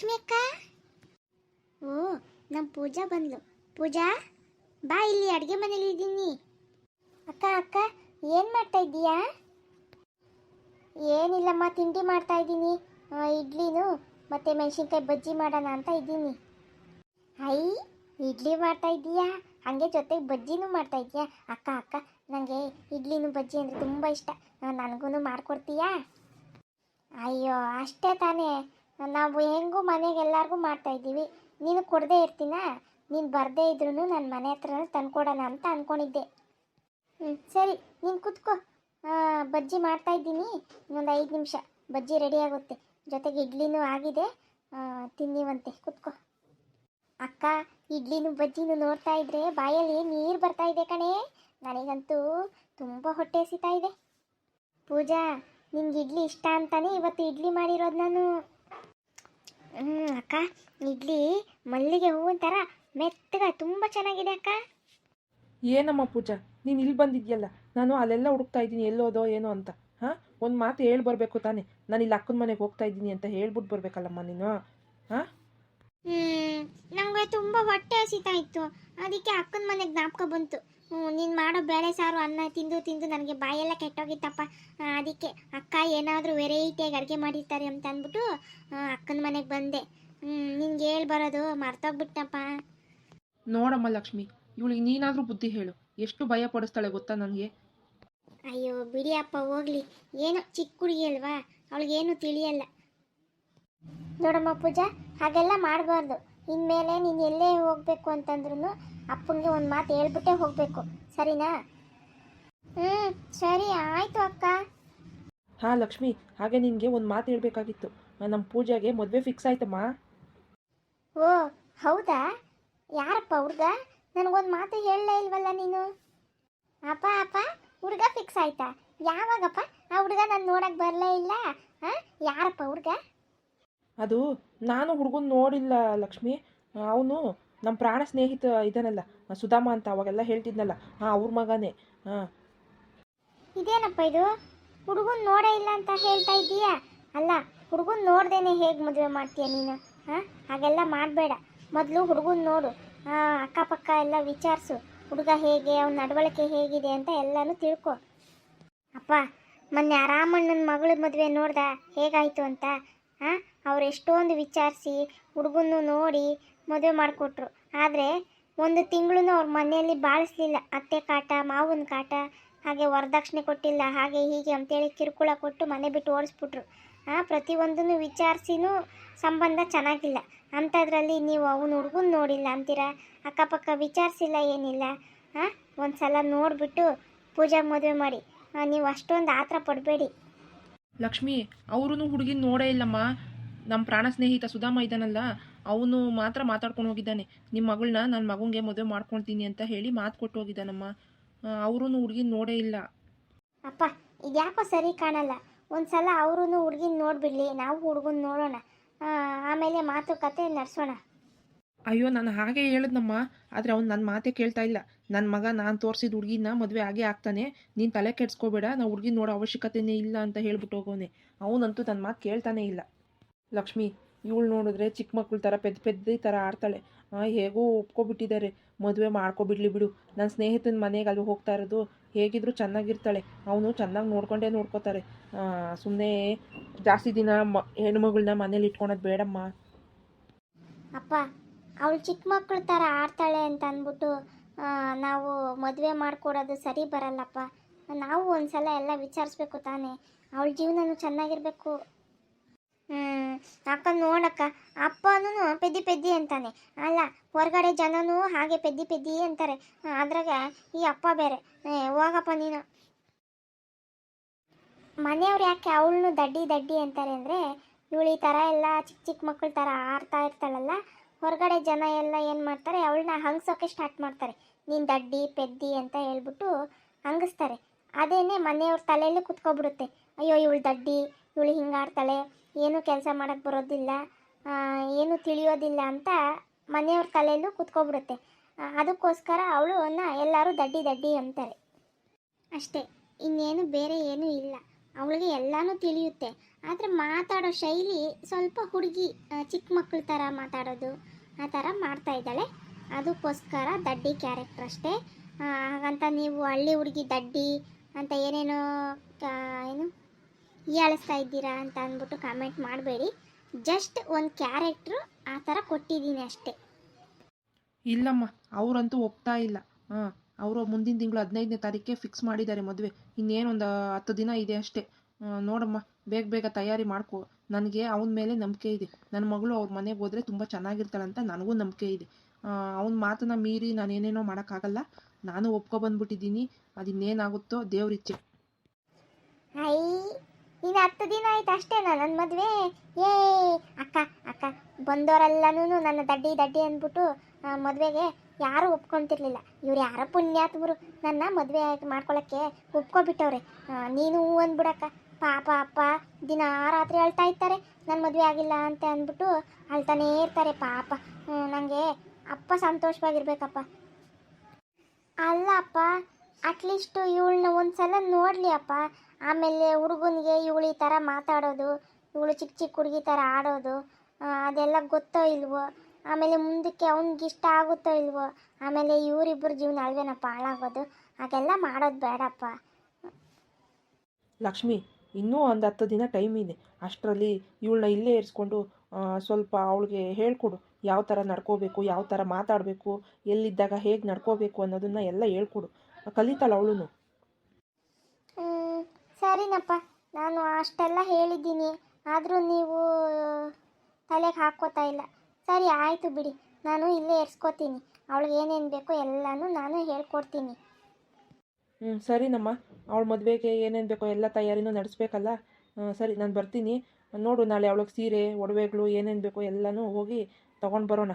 ಲಕ್ಷ್ಮಿ ಅಕ್ಕ ಓ ನಮ್ಮ ಪೂಜಾ ಬಂದ್ಲು. ಪೂಜಾ, ಬಾ ಇಲ್ಲಿ ಅಡುಗೆ ಮನೇಲಿ ಇದ್ದೀನಿ. ಅಕ್ಕ ಅಕ್ಕ, ಏನು ಮಾಡ್ತಾ ಇದ್ದೀಯಾ? ಏನಿಲ್ಲಮ್ಮ, ತಿಂಡಿ ಮಾಡ್ತಾ ಇದ್ದೀನಿ. ಇಡ್ಲಿನೂ, ಮತ್ತೆ ಮೆಣಸಿನ್ಕಾಯಿ ಬಜ್ಜಿ ಮಾಡೋಣ ಅಂತ ಇದ್ದೀನಿ. ಐ, ಇಡ್ಲಿ ಮಾಡ್ತಾ ಇದ್ದೀಯಾ? ಹಾಗೆ ಜೊತೆಗೆ ಬಜ್ಜಿನೂ ಮಾಡ್ತಾ ಇದೆಯಾ ಅಕ್ಕ ಅಕ್ಕ ನನಗೆ ಇಡ್ಲಿನೂ ಬಜ್ಜಿ ಅಂದರೆ ತುಂಬ ಇಷ್ಟ. ನನಗೂ ಮಾಡ್ಕೊಡ್ತೀಯಾ? ಅಯ್ಯೋ, ಅಷ್ಟೇ ತಾನೇ. ನಾವು ಹೆಂಗೂ ಮನೆಗೆ ಎಲ್ಲರಿಗೂ ಮಾಡ್ತಾ ಇದ್ದೀವಿ. ನೀನು ಕೊಡದೇ ಇರ್ತೀನ? ನೀನು ಬರದೇ ಇದ್ರೂ ನನ್ನ ಮನೆ ಹತ್ರ ತಂದ್ಕೊಡೋಣ ಅಂತ ಅಂದ್ಕೊಂಡಿದ್ದೆ ಹ್ಞೂ ಸರಿ, ನೀನು ಕುತ್ಕೋ. ಬಜ್ಜಿ ಮಾಡ್ತಾ ಇದ್ದೀನಿ. ಇನ್ನೊಂದು ಐದು ನಿಮಿಷ. ಬಜ್ಜಿ ರೆಡಿ ಆಗುತ್ತೆ. ಜೊತೆಗೆ ಇಡ್ಲಿನೂ ಆಗಿದೆ. ತಿನ್ನಿವಂತೆ. ಕೂತ್ಕೋ. ಅಕ್ಕ, ಇಡ್ಲಿನೂ ಬಜ್ಜಿನೂ ನೋಡ್ತಾ ಇದ್ರೆ ಬಾಯಲ್ಲಿ ನೀರು ಬರ್ತಾ ಇದೆ ಕಣೆ. ನನಗಂತೂ ತುಂಬ ಹೊಟ್ಟೆ ಸಿತಾ ಇದೆ. ಪೂಜಾ, ನಿಂಗೆ ಇಡ್ಲಿ ಇಷ್ಟ ಅಂತಾನೆ ಇವತ್ತು ಇಡ್ಲಿ ಮಾಡಿರೋದು ನಾನು. ಹ್ಞೂ ಅಕ್ಕ. ಇಡ್ಲಿ ಮಲ್ಲಿಗೆ ಹೂವಿನ ಥರ ಮೆತ್ತಗ ತುಂಬ ಚೆನ್ನಾಗಿದೆ ಅಕ್ಕ. ಏನಮ್ಮ ಪೂಜಾ? ನೀನು ಇಲ್ಲಿ ಬಂದಿದ್ಯಲ್ಲ? ನಾನು ಅಲ್ಲೆಲ್ಲ ಹುಡುಕ್ತಾ ಇದ್ದೀನಿ ಎಲ್ಲೋದೋ ಏನೋ ಅಂತ. ಹಾಂ? ಒಂದು ಮಾತು ಹೇಳಿ ಬರಬೇಕು ತಾನೇ. ನಾನು ಇಲ್ಲಿ ಅಕ್ಕನ ಮನೆಗೆ ಹೋಗ್ತಾ ಇದ್ದೀನಿ ಅಂತ ಹೇಳ್ಬಿಟ್ಟು ಬರಬೇಕಲ್ಲಮ್ಮ ನೀನು. ಹಾಂ? ಹ್ಮ್ ನಮಗೆ ತುಂಬ ಹೊಟ್ಟೆ ಹಸಿತಾ ಇತ್ತು. ಅದಕ್ಕೆ ಅಕ್ಕನ ಮನೆಗೆ ಜ್ಞಾಪಕ ಬಂತು. ನೀನು ಮಾಡೋ ಬೇಳೆ ಸಾರು ಅನ್ನ ತಿಂದು ತಿಂದು ನನಗೆ ಬಾಯೆಲ್ಲ ಕೆಟ್ಟೋಗಿತ್ತಪ್ಪ. ಅದಕ್ಕೆ ಅಕ್ಕ ಏನಾದರೂ ವೆರೈಟಿಯಾಗಿ ಅಡುಗೆ ಮಾಡಿರ್ತಾರೆ ಅಂತ ಅಂದ್ಬಿಟ್ಟು ಅಕ್ಕನ ಮನೆಗೆ ಬಂದೆ. ನಿನ್ಗೆ ಹೇಳಿ ಬರೋದು ಮರ್ತೋಗ್ಬಿಟ್ಟಪ್ಪ ನೋಡಮ್ಮ ಲಕ್ಷ್ಮಿ ಇವಳಿಗೆ ನೀನಾದರೂ ಬುದ್ಧಿ ಹೇಳು. ಎಷ್ಟು ಭಯ ಪಡಿಸ್ತಾಳೆ ಗೊತ್ತಾ ನನಗೆ? ಅಯ್ಯೋ ಬಿಡಿ ಅಪ್ಪ ಹೋಗ್ಲಿ. ಏನು ಚಿಕ್ಕ ಹುಡುಗಿ ಅಲ್ವಾ? ಅವಳಿಗೇನು ತಿಳಿಯಲ್ಲ. ನೋಡಮ್ಮ ಪೂಜಾ ಹಾಗೆಲ್ಲ ಮಾಡಬಾರ್ದು. ಇನ್ಮೇಲೆ ನೀನು ಎಲ್ಲೇ ಹೋಗಬೇಕು ಅಂತಂದ್ರೂ ಅಪ್ಪನಿಗೆ ಒಂದು ಮಾತು ಹೇಳ್ಬಿಟ್ಟೆ ಹೋಗಬೇಕು. ಸರಿನಾ? ಹ್ಞೂ ಸರಿ ಆಯಿತು ಅಕ್ಕ. ಹಾಂ ಲಕ್ಷ್ಮಿ ಹಾಗೆ ನಿನಗೆ ಒಂದು ಮಾತು ಹೇಳಬೇಕಾಗಿತ್ತು. ನಮ್ಮ ಪೂಜೆಗೆ ಮದುವೆ ಫಿಕ್ಸ್ ಆಯ್ತಮ್ಮ. ಓ ಹೌದಾ? ಯಾರಪ್ಪ ಹುಡ್ಗ? ನನಗೊಂದು ಮಾತು ಹೇಳಲೇ ಇಲ್ವಲ್ಲ ನೀನು? ಅಪ್ಪ ಅಪ್ಪ ಹುಡುಗ ಫಿಕ್ಸ್ ಆಯ್ತಾ? ಯಾವಾಗಪ್ಪ ಆ ಹುಡುಗ ನಾನು ನೋಡಕ್ಕೆ ಬರಲೇ ಇಲ್ಲ? ಹಾಂ ಯಾರಪ್ಪ ಹುಡುಗ? ಅದು ನಾನು ಹುಡುಗನ ನೋಡಿಲ್ಲ ಲಕ್ಷ್ಮಿ. ಅವನು ನಮ್ಮ ಪ್ರಾಣ ಸ್ನೇಹಿತ ಇದನ್ನಲ್ಲ ಸುಧಾಮ ಅಂತ ಅವಾಗೆಲ್ಲ ಹೇಳ್ತಿದ್ನಲ್ಲ ಹಾಂ ಅವ್ರ ಮಗನೇ ಹಾಂ ಇದೇನಪ್ಪ ಇದು? ಹುಡುಗನ್ ನೋಡೇ ಇಲ್ಲ ಅಂತ ಹೇಳ್ತಾ ಇದ್ದೀಯಾ? ಅಲ್ಲ, ಹುಡುಗನ್ ನೋಡ್ದೇನೆ ಹೇಗೆ ಮದುವೆ ಮಾಡ್ತೀಯ ನೀನು ಹಾಂ ಹಾಗೆಲ್ಲ ಮಾಡಬೇಡ. ಮೊದಲು ಹುಡುಗನ್ ನೋಡು ಅಕ್ಕಪಕ್ಕ ಎಲ್ಲ ವಿಚಾರಿಸು. ಹುಡುಗ ಹೇಗೆ, ಅವ್ನ ನಡವಳಿಕೆ ಹೇಗಿದೆ ಅಂತ ಎಲ್ಲನೂ ತಿಳ್ಕೊ. ಅಪ್ಪ, ಮೊನ್ನೆ ಆರಾಮಣ್ಣನ ರಾಮಣ್ಣನ ಮಗಳ ಮದುವೆ ನೋಡ್ದ, ಹೇಗಾಯಿತು ಅಂತ ಹಾಂ ಅವ್ರು ಎಷ್ಟೊಂದು ವಿಚಾರಿಸಿ ಹುಡುಗನ್ನು ನೋಡಿ ಮದುವೆ ಮಾಡಿಕೊಟ್ರು. ಆದರೆ ಒಂದು ತಿಂಗಳು ಅವ್ರ ಮನೆಯಲ್ಲಿ ಬಾಳಿಸ್ಲಿಲ್ಲ. ಅತ್ತೆ ಕಾಟ ಮಾವನ ಕಾಟ ಹಾಗೆ ವರದಕ್ಷಿಣೆ ಕೊಟ್ಟಿಲ್ಲ ಹಾಗೆ ಹೀಗೆ ಅಂತೇಳಿ ಕಿರುಕುಳ ಕೊಟ್ಟು ಮನೆ ಬಿಟ್ಟು ಓಡಿಸ್ಬಿಟ್ರು. ಹಾಂ ಪ್ರತಿಯೊಂದನ್ನು ವಿಚಾರಿಸಿನೂ ಸಂಬಂಧ ಚೆನ್ನಾಗಿಲ್ಲ. ಅಂಥದ್ರಲ್ಲಿ ನೀವು ಅವನ ಹುಡುಗನ ನೋಡಿಲ್ಲ ಅಂತೀರಾ? ಅಕ್ಕಪಕ್ಕ ವಿಚಾರಿಸಿಲ್ಲ ಏನಿಲ್ಲ? ಹಾಂ ಒಂದು ಸಲ ನೋಡಿಬಿಟ್ಟು ಪೂಜಾಗೆ ಮದುವೆ ಮಾಡಿ. ಆ, ನೀವು ಅಷ್ಟೊಂದು ಆತರ ಪಡಬೇಡಿ. ಲಕ್ಷ್ಮಿ ಅವರು ಹುಡುಗಿನ ನೋಡೇ ಇಲ್ಲಮ್ಮ. ನಮ್ಮ ಪ್ರಾಣ ಸ್ನೇಹಿತ ಸುಧಾಮ ಇದ್ದಾನಲ್ಲ ಅವನು ಮಾತ್ರ ಮಾತಾಡ್ಕೊಂಡು ಹೋಗಿದ್ದಾನೆ. ನಿಮ್ಮ ಮಗಳನ್ನ ನನ್ನ ಮಗನಿಗೆ ಮದುವೆ ಮಾಡ್ಕೊಳ್ತೀನಿ ಅಂತ ಹೇಳಿ ಮಾತು ಕೊಟ್ಟು ಹೋಗಿದ್ದಾನಮ್ಮ. ಅವರೂ ಹುಡುಗಿನ ನೋಡೇ ಇಲ್ಲ. ಅಪ್ಪ ಇದ್ಯಾಕೋ ಸರಿ ಕಾಣಲ್ಲ. ಒಂದ್ಸಲ ಅವರೂ ಹುಡುಗಿನ ನೋಡ್ಬಿಡ್ಲಿ ನಾವು ಹುಡುಗನ ನೋಡೋಣ. ಆಮೇಲೆ ಮಾತುಕತೆ ನಡೆಸೋಣ. ಅಯ್ಯೋ ನಾನು ಹಾಗೆ ಹೇಳಿದ್ನಮ್ಮ ಆದರೆ ಅವ್ನು ನನ್ನ ಮಾತೇ ಕೇಳ್ತಾ ಇಲ್ಲ. ನನ್ನ ಮಗ ನಾನು ತೋರಿಸಿದ ಹುಡುಗಿನ ಮದುವೆ ಆಗೇ ಆಗ್ತಾನೆ. ನೀನು ತಲೆ ಕೆಡಿಸ್ಕೋಬೇಡ ನಾವು ಹುಡುಗಿ ನೋಡೋ ಅವಶ್ಯಕತೆನೇ ಇಲ್ಲ ಅಂತ ಹೇಳ್ಬಿಟ್ಟು ಹೋಗೋನೆ. ಅವನಂತೂ ನನ್ನ ಮಾತು ಕೇಳ್ತಾನೇ ಇಲ್ಲ. ಲಕ್ಷ್ಮಿ, ಇವಳು ನೋಡಿದ್ರೆ ಚಿಕ್ಕ ಮಕ್ಳ ಥರ ಪೆದ್ದ ಪೆದ್ದ ಥರ ಆಡ್ತಾಳೆ. ಹೇಗೋ ಒಪ್ಕೊಬಿಟ್ಟಿದ್ದಾರೆ. ಮದುವೆ ಮಾಡ್ಕೊಬಿಡ್ಲಿ ಬಿಡು. ನನ್ನ ಸ್ನೇಹಿತನ ಮನೆಗೆ ಅಲ್ಲಿ ಹೋಗ್ತಾ ಇರೋದು ಹೇಗಿದ್ರು ಚೆನ್ನಾಗಿರ್ತಾಳೆ. ಅವನು ಚೆನ್ನಾಗಿ ನೋಡ್ಕೊಂಡೇ ನೋಡ್ಕೋತಾರೆ. ಸುಮ್ಮನೆ ಜಾಸ್ತಿ ದಿನ ಮ ಹೆಣ್ಮಗಳನ್ನ ಮನೇಲಿ ಇಟ್ಕೊಳೋದು ಬೇಡಮ್ಮ. ಅಪ್ಪ, ಅವಳು ಚಿಕ್ಕ ಮಕ್ಕಳ ಥರ ಆಡ್ತಾಳೆ ಅಂತ ಅಂದ್ಬಿಟ್ಟು ನಾವು ಮದುವೆ ಮಾಡಿಕೊಡೋದು ಸರಿ ಬರಲ್ಲಪ್ಪ. ನಾವು ಒಂದ್ಸಲ ಎಲ್ಲ ವಿಚಾರಿಸ್ಬೇಕು ತಾನೇ. ಅವಳ ಜೀವನನೂ ಚೆನ್ನಾಗಿರ್ಬೇಕು. ಹ್ಞೂ ಅಕ್ಕ ನೋಡಕ್ಕ. ಅಪ್ಪನೂ ಪೆದ್ದಿ ಪೆದ್ದಿ ಅಂತಾನೆ. ಅಲ್ಲ, ಹೊರಗಡೆ ಜನನೂ ಹಾಗೆ ಪೆದ್ದಿ ಪೆದ್ದಿ ಅಂತಾರೆ. ಅದ್ರಾಗ ಈ ಅಪ್ಪ ಬೇರೆ. ಹೋಗಪ್ಪ ನೀನು. ಮನೆಯವ್ರು ಯಾಕೆ ಅವಳನ್ನು ದಡ್ಡಿ ದಡ್ಡಿ ಅಂತಾರೆ ಅಂದರೆ, ಇವಳು ಈ ಥರ ಎಲ್ಲ ಚಿಕ್ಕ ಚಿಕ್ಕ ಮಕ್ಕಳ ಥರ ಆಡ್ತಾ ಇರ್ತಾಳಲ್ಲ, ಹೊರಗಡೆ ಜನ ಎಲ್ಲ ಏನು ಮಾಡ್ತಾರೆ, ಅವಳನ್ನ ಹಂಗ್ಸೋಕೆ ಸ್ಟಾರ್ಟ್ ಮಾಡ್ತಾರೆ. ನೀನು ದಡ್ಡಿ, ಪೆದ್ದಿ ಅಂತ ಹೇಳ್ಬಿಟ್ಟು ಹಂಗಿಸ್ತಾರೆ. ಅದೇನೆ ಮನೆಯವ್ರ ತಲೆಯಲ್ಲೂ ಕುತ್ಕೊಬಿಡುತ್ತೆ. ಅಯ್ಯೋ, ಇವಳು ದಡ್ಡಿ ಇವಳು ಹಿಂಗಾಡ್ತಾಳೆ, ಏನು ಕೆಲಸ ಮಾಡೋಕ್ಕೆ ಬರೋದಿಲ್ಲ ಏನು ತಿಳಿಯೋದಿಲ್ಲ ಅಂತ ಮನೆಯವ್ರ ತಲೆಯಲ್ಲೂ ಕುತ್ಕೊಬಿಡುತ್ತೆ. ಅದಕ್ಕೋಸ್ಕರ ಅದಕ್ಕೋಸ್ಕರ ಅವಳನ್ನ ಎಲ್ಲರೂ ದಡ್ಡಿ ದಡ್ಡಿ ಅಂತಾರೆ. ಅಷ್ಟೇ, ಇನ್ನೇನು ಬೇರೆ ಏನೂ ಇಲ್ಲ. ಅವಳಿಗೆ ಎಲ್ಲನೂ ತಿಳಿಯುತ್ತೆ. ಆದರೆ ಮಾತಾಡೋ ಶೈಲಿ ಸ್ವಲ್ಪ ಹುಡುಗಿ ಚಿಕ್ಕ ಮಕ್ಕಳ ಥರ ಮಾತಾಡೋದು, ಆ ಥರ ಮಾಡ್ತಾ ಇದ್ದಾಳೆ. ಅದಕ್ಕೋಸ್ಕರ ದಡ್ಡಿ ಕ್ಯಾರೆಕ್ಟರ್ ಅಷ್ಟೇ. ಹಾಗಂತ ನೀವು ಹಳ್ಳಿ ಹುಡುಗಿ ದಡ್ಡಿ ಅಂತ ಏನೇನೋ ಹೀಯಾಳಿಸ್ತಾ ಇದ್ದೀರಾ ಅಂತ ಅಂದ್ಬಿಟ್ಟು ಕಾಮೆಂಟ್ ಮಾಡಬೇಡಿ. ಜಸ್ಟ್ ಒಂದು ಕ್ಯಾರೆಕ್ಟ್ರು ಆ ಥರ ಕೊಟ್ಟಿದ್ದೀನಿ ಅಷ್ಟೇ. ಇಲ್ಲಮ್ಮ ಅವರಂತೂ ಒಪ್ತಾ ಇಲ್ಲ. ಹಾಂ ಅವರು ಮುಂದಿನ ತಿಂಗಳು ಹದಿನೈದನೇ ತಾರೀಕಿಗೆ ಫಿಕ್ಸ್ ಮಾಡಿದ್ದಾರೆ ಮದುವೆ. ಇನ್ನೇನೊಂದು ಹತ್ತು ದಿನ ಇದೆ ಅಷ್ಟೇ. ನೋಡಮ್ಮ ಬೇಗ ಬೇಗ ತಯಾರಿ ಮಾಡ್ಕೊ. ನನಗೆ ಅವನ ಮೇಲೆ ನಂಬಿಕೆ ಇದೆ. ನನ್ನ ಮಗಳು ಅವ್ರ ಮನೆಗೆ ಹೋದರೆ ತುಂಬ ಚೆನ್ನಾಗಿರ್ತಾಳಂತ ನನಗೂ ನಂಬಿಕೆ ಇದೆ. ಅವನ ಮಾತನ್ನು ಮೀರಿ ನಾನು ಏನೇನೋ ಮಾಡೋಕ್ಕಾಗಲ್ಲ. ನಾನು ಒಪ್ಕೊಬಂದ್ಬಿಟ್ಟಿದ್ದೀನಿ ಅದು ಇನ್ನೇನಾಗುತ್ತೋ ದೇವ್ರಿಚ್ಛೆ. ಇನ್ನು ಹತ್ತು ದಿನ ಆಯ್ತು ಅಷ್ಟೇನಾ ನನ್ನ ಮದುವೆ? ಏ, ಅಕ್ಕ ಅಕ್ಕ ಬಂದವರೆಲ್ಲನೂ ನನ್ನ ದಡ್ಡಿ ದಡ್ಡಿ ಅಂದ್ಬಿಟ್ಟು ಮದುವೆಗೆ ಯಾರೂ ಒಪ್ಕೊಂತಿರ್ಲಿಲ್ಲ. ಇವ್ರು ಯಾರೋ ಪುಣ್ಯಾತ್ಮರು. ನನ್ನ ಮದುವೆ ಮಾಡ್ಕೊಳ್ಳೋಕ್ಕೆ ಒಪ್ಕೊಬಿಟ್ಟವ್ರೆ. ನೀನು ಅಂದ್ಬಿಡಕ್ಕ. ಪಾಪ ಅಪ್ಪ, ದಿನ ರಾತ್ರಿ ಅಳ್ತಾ ಇರ್ತಾರೆ. ನನ್ನ ಮದುವೆ ಆಗಿಲ್ಲ ಅಂತ ಅಂದ್ಬಿಟ್ಟು ಅಳ್ತಾನೇ ಇರ್ತಾರೆ ಪಾಪ. ನನಗೆ ಅಪ್ಪ ಸಂತೋಷವಾಗಿರ್ಬೇಕಪ್ಪ. ಅಲ್ಲ ಅಪ್ಪ ಅಟ್ಲೀಸ್ಟು ಇವಳನ್ನ ಒಂದ್ಸಲ ನೋಡಲಿ ಅಪ್ಪ ಆಮೇಲೆ ಹುಡುಗನಿಗೆ ಇವಳು ಈ ಥರ ಮಾತಾಡೋದು, ಇವಳು ಚಿಕ್ಕ ಚಿಕ್ಕ ಹುಡುಗಿ ಥರ ಆಡೋದು ಅದೆಲ್ಲ ಗೊತ್ತೋ ಇಲ್ವೋ? ಆಮೇಲೆ ಮುಂದಕ್ಕೆ ಅವ್ನಿಗೆ ಇಷ್ಟ ಆಗುತ್ತೋ ಇಲ್ವೋ? ಆಮೇಲೆ ಇವರಿಬ್ಬರು ಜೀವನ ಅಲ್ವೇನಪ್ಪ ಹಾಳಾಗೋದು. ಹಾಗೆಲ್ಲ ಮಾಡೋದು ಬೇಡಪ್ಪ. ಲಕ್ಷ್ಮಿ, ಇನ್ನೂ ಒಂದು ಹತ್ತು ದಿನ ಟೈಮ್ ಇದೆ. ಅಷ್ಟರಲ್ಲಿ ಇವಳನ್ನ ಇಲ್ಲೇ ಇರಿಸ್ಕೊಂಡು ಸ್ವಲ್ಪ ಅವಳಿಗೆ ಹೇಳ್ಕೊಡು. ಯಾವ ಥರ ನಡ್ಕೋಬೇಕು, ಯಾವ ಥರ ಮಾತಾಡಬೇಕು, ಎಲ್ಲಿದ್ದಾಗ ಹೇಗೆ ನಡ್ಕೋಬೇಕು ಅನ್ನೋದನ್ನ ಎಲ್ಲ ಹೇಳ್ಕೊಡು. ಕಲಿತಾಳ ಅವಳು. ಸರಿನಪ್ಪ. ನಾನು ಅಷ್ಟೆಲ್ಲ ಹೇಳಿದ್ದೀನಿ. ಆದರೂ ನೀವು ತಲೆಗೆ ಹಾಕ್ಕೋತಾ ಇಲ್ಲ. ಸರಿ ಆಯಿತು ಬಿಡಿ. ನಾನು ಇಲ್ಲೇ ಎರ್ಸ್ಕೋತೀನಿ ಅವಳಿಗೆ ಏನೇನು ಬೇಕೋ ಎಲ್ಲನೂ ನಾನು ಹೇಳ್ಕೊಡ್ತೀನಿ. ಹ್ಞೂ ಸರಿನಮ್ಮ. ಅವಳ ಮದುವೆಗೆ ಏನೇನು ಬೇಕೋ ಎಲ್ಲ ತಯಾರಿನೂ ನಡೆಸ್ಬೇಕಲ್ಲ? ಸರಿ ನಾನು ಬರ್ತೀನಿ. ನೋಡು ನಾಳೆ ಅವಳಿಗೆ ಸೀರೆ ಒಡವೆಗಳು ಏನೇನು ಬೇಕೋ ಎಲ್ಲನೂ ಹೋಗಿ ತೊಗೊಂಡು ಬರೋಣ.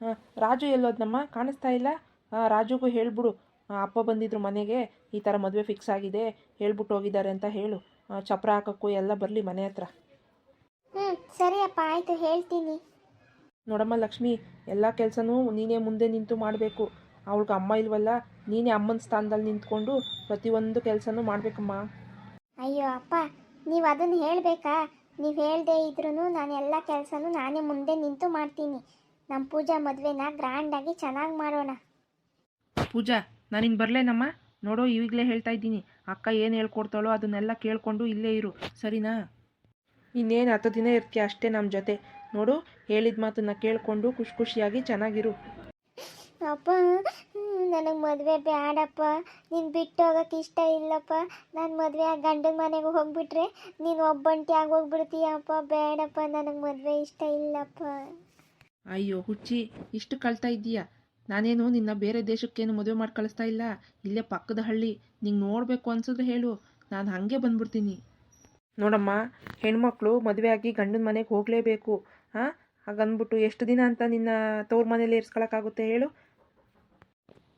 ಹಾಂ ರಾಜು ಎಲ್ಲೋದ್ನಮ್ಮ? ಕಾಣಿಸ್ತಾ ಇಲ್ಲ? ಹಾಂ ರಾಜುಗೂ ಹೇಳ್ಬಿಡು. ಅಪ್ಪ ಬಂದಿದ್ರು ಮನೆಗೆ ಈ ಥರ ಮದುವೆ ಫಿಕ್ಸ್ ಆಗಿದೆ ಹೇಳ್ಬಿಟ್ಟು ಹೋಗಿದ್ದಾರೆ ಅಂತ ಹೇಳು. ಚಪ್ರ ಹಾಕೋಕ್ಕೂ ಎಲ್ಲ ಬರಲಿ ಮನೆ ಹತ್ರ. ಹ್ಞೂ ಸರಿಯಪ್ಪ ಆಯಿತು ಹೇಳ್ತೀನಿ. ನೋಡಮ್ಮ ಲಕ್ಷ್ಮಿ ಎಲ್ಲ ಕೆಲಸನೂ ನೀನೇ ಮುಂದೆ ನಿಂತು ಮಾಡಬೇಕು. ಅವಳಿಗೆ ಅಮ್ಮ ಇಲ್ವಲ್ಲ ನೀನೇ ಅಮ್ಮನ ಸ್ಥಾನದಲ್ಲಿ ನಿಂತ್ಕೊಂಡು ಪ್ರತಿಯೊಂದು ಕೆಲಸನೂ ಮಾಡಬೇಕಮ್ಮ. ಅಯ್ಯೋ ಅಪ್ಪ ನೀವು ಅದನ್ನು ಹೇಳಬೇಕಾ? ನೀವು ಹೇಳದೇ ಇದ್ರೂ ನಾನು ಎಲ್ಲ ಕೆಲಸನೂ ನಾನೇ ಮುಂದೆ ನಿಂತು ಮಾಡ್ತೀನಿ. ನಮ್ಮ ಪೂಜಾ ಮದುವೆನ ಗ್ರ್ಯಾಂಡಾಗಿ ಚೆನ್ನಾಗಿ ಮಾಡೋಣ. ಪೂಜಾ ನಾನಿನ್ನು ಬರಲೇನಮ್ಮ? ನೋಡೋ ಈಗಲೇ ಹೇಳ್ತಾ ಇದ್ದೀನಿ. ಅಕ್ಕ ಏನು ಹೇಳ್ಕೊಡ್ತಾಳೋ ಅದನ್ನೆಲ್ಲ ಕೇಳಿಕೊಂಡು ಇಲ್ಲೇ ಇರು. ಸರಿನಾ? ಇನ್ನೇನು ಹತ್ತು ದಿನ ಇರ್ತೀಯ ಅಷ್ಟೇ ನಮ್ಮ ಜೊತೆ. ನೋಡು ಹೇಳಿದ ಮಾತನ್ನ ಕೇಳಿಕೊಂಡು ಖುಷಿ ಖುಷಿಯಾಗಿ ಚೆನ್ನಾಗಿರು. ಅಪ್ಪ ನನಗೆ ಮದುವೆ ಬೇಡಪ್ಪ ನೀನು ಬಿಟ್ಟು ಹೋಗೋಕೆ ಇಷ್ಟ ಇಲ್ಲಪ್ಪ. ನಾನು ಮದುವೆ ಆ ಗಂಡನ ಮನೆಗೆ ಹೋಗ್ಬಿಟ್ರೆ ನೀನು ಒಬ್ಬಂಟಿ ಆಗಿ ಹೋಗ್ಬಿಡ್ತೀಯಪ್ಪ. ಬೇಡಪ್ಪ ನನಗೆ ಮದುವೆ ಇಷ್ಟ ಇಲ್ಲಪ್ಪ. ಅಯ್ಯೋ ಹುಚ್ಚಿ ಇಷ್ಟು ಕಳ್ತಾ ಇದ್ದೀಯಾ? ನಾನೇನು ನಿನ್ನ ಬೇರೆ ದೇಶಕ್ಕೇನು ಮದುವೆ ಮಾಡಿ ಕಳಿಸ್ತಾ ಇಲ್ಲ? ಇಲ್ಲೇ ಪಕ್ಕದ ಹಳ್ಳಿ. ನಿಂಗೆ ನೋಡಬೇಕು ಅನ್ಸಿದ್ರೆ ಹೇಳು. ನಾನು ಹಾಗೆ ಬಂದ್ಬಿಡ್ತೀನಿ. ನೋಡಮ್ಮ ಹೆಣ್ಮಕ್ಳು ಮದುವೆ ಆಗಿ ಗಂಡನ ಮನೆಗೆ ಹೋಗಲೇಬೇಕು. ಹಾಂ ಹಾಗಂದ್ಬಿಟ್ಟು ಎಷ್ಟು ದಿನ ಅಂತ ನಿನ್ನ ತವ್ರ ಮನೇಲಿ ಇರ್ಸ್ಕೊಳಕ್ಕಾಗುತ್ತೆ ಹೇಳು.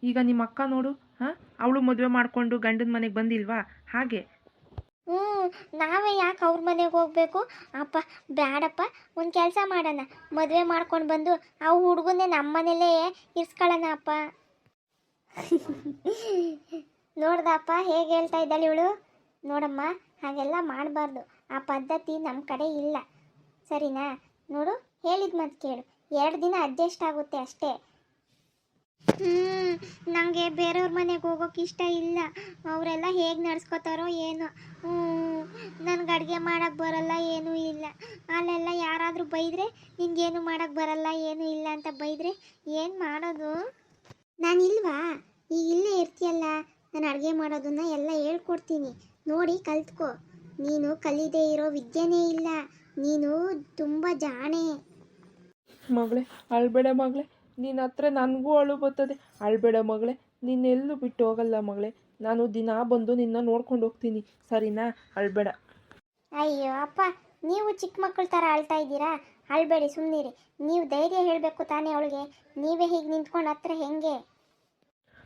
ಈಗ ನಿಮ್ಮ ಅಕ್ಕ ನೋಡು. ಹಾಂ ಅವಳು ಮದುವೆ ಮಾಡಿಕೊಂಡು ಗಂಡನ ಮನೆಗೆ ಬಂದಿಲ್ವಾ? ಹಾಗೆ. ಹ್ಞೂ ನಾವೇ ಯಾಕೆ ಅವ್ರ ಮನೆಗೆ ಹೋಗ್ಬೇಕು? ಅಪ್ಪ, ಬ್ಯಾಡಪ್ಪ, ಒಂದು ಕೆಲಸ ಮಾಡೋಣ. ಮದುವೆ ಮಾಡ್ಕೊಂಡು ಬಂದು ಆ ಹುಡುಗನ್ನೇ ನಮ್ಮ ಮನೇಲೇ ಇರ್ಸ್ಕೊಳ್ಳೋಣ ಅಪ್ಪ. ನೋಡ್ದಪ್ಪ, ಹೇಗೆ ಹೇಳ್ತಾ ಇದ್ದಾಳೆ ಇವಳು? ನೋಡಮ್ಮ, ಹಾಗೆಲ್ಲ ಮಾಡಬಾರ್ದು. ಆ ಪದ್ಧತಿ ನಮ್ಮ ಕಡೆ ಇಲ್ಲ. ಸರಿನಾ? ನೋಡು, ಹೇಳಿದ ಮಾತು ಕೇಳು. ಎರಡು ದಿನ ಅಡ್ಜಸ್ಟ್ ಆಗುತ್ತೆ ಅಷ್ಟೇ. ಹ್ಞೂ ನನಗೆ ಬೇರೆಯವ್ರ ಮನೆಗೆ ಹೋಗೋಕೆ ಇಷ್ಟ ಇಲ್ಲ. ಅವರೆಲ್ಲ ಹೇಗೆ ನಡ್ಸ್ಕೊತಾರೋ ಏನೋ. ನನಗೆ ಅಡುಗೆ ಮಾಡೋಕ್ಕೆ ಬರಲ್ಲ, ಏನೂ ಇಲ್ಲ. ಅಲ್ಲೆಲ್ಲ ಯಾರಾದರೂ ಬೈದರೆ, ನಿನಗೇನು ಮಾಡೋಕ್ಕೆ ಬರಲ್ಲ, ಏನೂ ಇಲ್ಲ ಅಂತ ಬೈದರೆ ಏನು ಮಾಡೋದು? ನಾನು ಇಲ್ವಾ? ಈಗ ಇಲ್ಲೇ ಇರ್ತೀಯಲ್ಲ, ನಾನು ಅಡುಗೆ ಮಾಡೋದನ್ನ ಎಲ್ಲ ಹೇಳ್ಕೊಡ್ತೀನಿ. ನೋಡಿ ಕಲ್ತ್ಕೋ. ನೀನು ಕಲಿದೇ ಇರೋ ವಿದ್ಯೆನೇ ಇಲ್ಲ. ನೀನು ತುಂಬ ಜಾಣೆ. ಮಗಳೇ, ಅಳ್ಬೇಡ ಮಗಳೇ. ನಿನ್ನ ಹತ್ರ ನನಗೂ ಅಳು ಬರ್ತದೆ. ಅಳ್ಬೇಡ ಮಗಳೇ ನಿನ್ನೆಲ್ಲೂ ಬಿಟ್ಟು ಹೋಗಲ್ಲ ಮಗಳೇ. ನಾನು ದಿನ ಬಂದು ನಿನ್ನ ನೋಡ್ಕೊಂಡು ಹೋಗ್ತೀನಿ. ಸರಿನಾ? ಅಳ್ಬೇಡ ಅಯ್ಯೋ ಅಪ್ಪ ನೀವು ಚಿಕ್ಕ ಮಕ್ಕಳ ಥರ ಅಳ್ತಾ ಇದ್ದೀರಾ? ಅಳ್ಬೇಡಿ ಸುಮ್ಮನಿರಿ ನೀವು ಧೈರ್ಯ ಹೇಳಬೇಕು ತಾನೇ ಅವಳಿಗೆ. ನೀವೇ ಹೀಗೆ ನಿಂತ್ಕೊಂಡು ಹತ್ರ ಹೆಂಗೆ?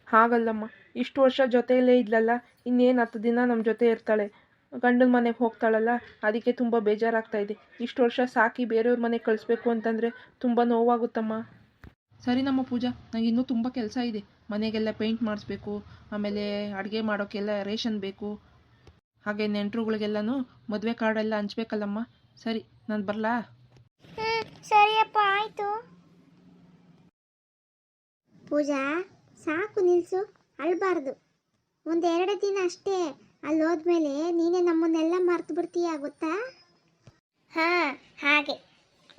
ಹಾಗಲ್ಲಮ್ಮ ಇಷ್ಟು ವರ್ಷ ಜೊತೆಯಲ್ಲೇ ಇದ್ಲಲ್ಲ ಇನ್ನೇನು ಹತ್ತು ದಿನ ನಮ್ಮ ಜೊತೆ ಇರ್ತಾಳೆ? ಗಂಡನ ಮನೆಗೆ ಹೋಗ್ತಾಳಲ್ಲ ಅದಕ್ಕೆ ತುಂಬ ಬೇಜಾರಾಗ್ತಾ ಇದೆ. ಇಷ್ಟು ವರ್ಷ ಸಾಕಿ ಬೇರೆಯವ್ರ ಮನೆಗೆ ಕಳಿಸ್ಬೇಕು ಅಂತಂದರೆ ತುಂಬ ನೋವಾಗುತ್ತಮ್ಮ. ಸರಿ ನಮ್ಮ ಪೂಜಾ ನಂಗೆ ಇನ್ನೂ ತುಂಬ ಕೆಲಸ ಇದೆ. ಮನೆಗೆಲ್ಲ ಪೇಂಟ್ ಮಾಡಿಸ್ಬೇಕು ಆಮೇಲೆ ಅಡುಗೆ ಮಾಡೋಕ್ಕೆಲ್ಲ ರೇಷನ್ ಬೇಕು. ಹಾಗೆ ನೆಂಟ್ರುಗಳಿಗೆಲ್ಲನೂ ಮದುವೆ ಕಾರ್ಡೆಲ್ಲ ಹಂಚ್ಬೇಕಲ್ಲಮ್ಮ. ಸರಿ ನಾನು ಬರಲಾ? ಸರಿಯಪ್ಪ ಆಯಿತು. ಪೂಜಾ ಸಾಕು ನಿಲ್ಸು ಅಳ್ಬಾರ್ದು. ಒಂದೆರಡು ದಿನ ಅಷ್ಟೇ ಅಲ್ಲಿ ಹೋದ್ಮೇಲೆ ನೀನೇ ನಮ್ಮನ್ನೆಲ್ಲ ಮರ್ತು ಬಿಡ್ತೀಯ ಗೊತ್ತಾ? ಹಾಂ ಹಾಗೆ.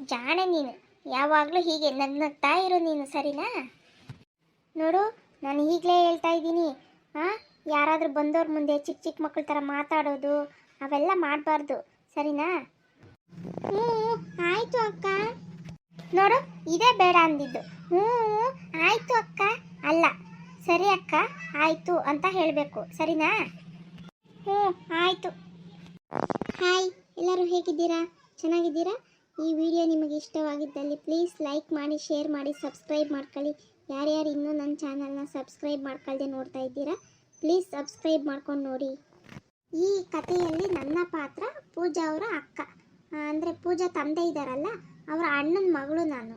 ಜಾಣೆ ನೀನು. ಯಾವಾಗಲೂ ಹೀಗೆ ನಗ್ನಗ್ತಾ ಇರು ನೀನು, ಸರಿನಾ? ನೋಡು, ನಾನು ಈಗಲೇ ಹೇಳ್ತಾ ಇದ್ದೀನಿ ಹಾಂ ಯಾರಾದರೂ ಬಂದವ್ರ ಮುಂದೆ ಚಿಕ್ಕ ಚಿಕ್ಕ ಮಕ್ಕಳ ಥರ ಮಾತಾಡೋದು, ಅವೆಲ್ಲ ಮಾಡಬಾರ್ದು, ಸರಿನಾ? ಹ್ಞೂ ಆಯಿತು ಅಕ್ಕ. ನೋಡು, ಇದೇ ಬೇಡ ಅಂದಿದ್ದು. ಹ್ಞೂ ಆಯಿತು ಅಕ್ಕ. ಅಲ್ಲ, ಸರಿ ಅಕ್ಕ, ಆಯಿತು ಅಂತ ಹೇಳಬೇಕು, ಸರಿನಾ? ಹ್ಞೂ ಆಯಿತು. ಹಾಯ್, ಎಲ್ಲರೂ ಹೇಗಿದ್ದೀರಾ? ಚೆನ್ನಾಗಿದ್ದೀರಾ? ಈ ವಿಡಿಯೋ ನಿಮಗೆ ಇಷ್ಟವಾಗಿದ್ದಲ್ಲಿ ಪ್ಲೀಸ್ ಲೈಕ್ ಮಾಡಿ ಶೇರ್ ಮಾಡಿ ಸಬ್ಸ್ಕ್ರೈಬ್ ಮಾಡ್ಕೊಳ್ಳಿ. ಯಾರ್ಯಾರು ಇನ್ನೂ ನನ್ನ ಚಾನಲ್ನ ಸಬ್ಸ್ಕ್ರೈಬ್ ಮಾಡ್ಕೊಳ್ದೆ ನೋಡ್ತಾ ಇದ್ದೀರಾ ಪ್ಲೀಸ್ ಸಬ್ಸ್ಕ್ರೈಬ್ ಮಾಡ್ಕೊಂಡು ನೋಡಿ. ಈ ಕಥೆಯಲ್ಲಿ ನನ್ನ ಪಾತ್ರ ಪೂಜಾ ಅವರ ಅಕ್ಕ. ಅಂದರೆ ಪೂಜಾ ತಂದೆ ಇದ್ದಾರಲ್ಲ, ಅವರ ಅಣ್ಣನ ಮಗಳು ನಾನು.